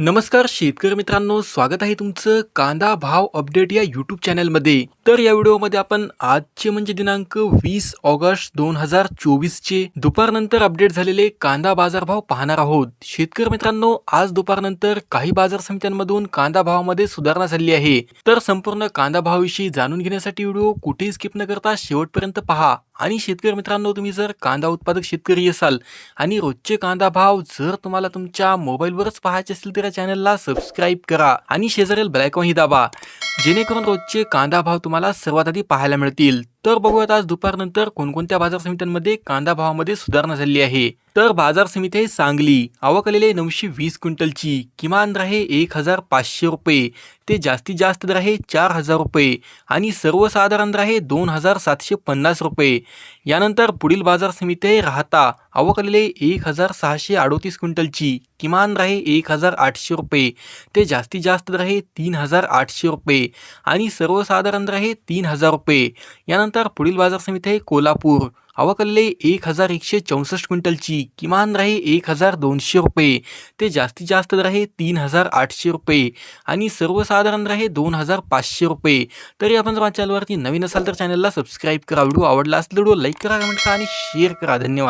नमस्कार शेतकरी मित्रांनो स्वागत आहे तुमचं कांदा भाव अपडेट या यूट्यूब चॅनलमध्ये तर या व्हिडिओमध्ये आपण आजचे म्हणजे दिनांक वीस ऑगस्ट दोन हजार चोवीसचे दुपारनंतर अपडेट झालेले कांदा बाजारभाव पाहणार आहोत. शेतकरी मित्रांनो आज दुपारनंतर काही बाजार समित्यांमधून कांदा भावामध्ये सुधारणा झाली आहे. तर संपूर्ण कांदा भावाविषयी जाणून घेण्यासाठी व्हिडिओ कुठेही स्किप न करता शेवटपर्यंत पहा. आणि शेतकरी मित्रांनो तुम्ही जर कांदा उत्पादक शेतकरी असाल आणि रोजचे कांदा भाव जर तुम्हाला तुमच्या मोबाईलवरच पाहायचे असतील तर या चॅनलला सबस्क्राईब करा आणि शेजारील ब्लॅकॉनही दाबा. जेणेकरून रोजचे कांदा भाव तुम्हाला सर्वात आधी पाहायला मिळतील. तर बघूयात आज दुपारनंतर कोणकोणत्या बाजार समित्यांमध्ये कांदा भावामध्ये सुधारणा झाली आहे. तर बाजार समिती आहे सांगली. आवक आलेले नऊशे वीस क्विंटलची. किमान दर आहे एक हजार पाचशे रुपये. ते जास्तीत जास्त दर आहे चार हजार रुपये. आणि सर्वसाधारण दर आहे दोन हजार सातशे पन्नास रुपये. यानंतर पुढील बाजार समिती आहे राहता. आवक आलेले एक हजार सहाशे अडोतीस क्विंटलची. किमान दर आहे एक हजार आठशे रुपये. ते जास्तीत जास्त दर आहे तीन हजार आठशे रुपये. आणि सर्वसाधारण दर आहे तीन हजार रुपये. यानंतर पुढील बाजार समिती आहे कोल्हापूर. आवकले एक हजार एकशे चौसष्ट क्विंटलची. किमान राही एक हजार दोनशे रुपये. ते जास्तीत जास्त राहे तीन हजार आठशे रुपये. आणि सर्वसाधारण राहे दोन हजार पाचशे रुपये. तरी आपण जर चॅनलवरती नवीन असाल तर चॅनलला सबस्क्राईब करा. व्हिडिओ आवडला असेल तर व्हिडिओ लाईक करा कमेंट करा आणि शेअर करा. धन्यवाद.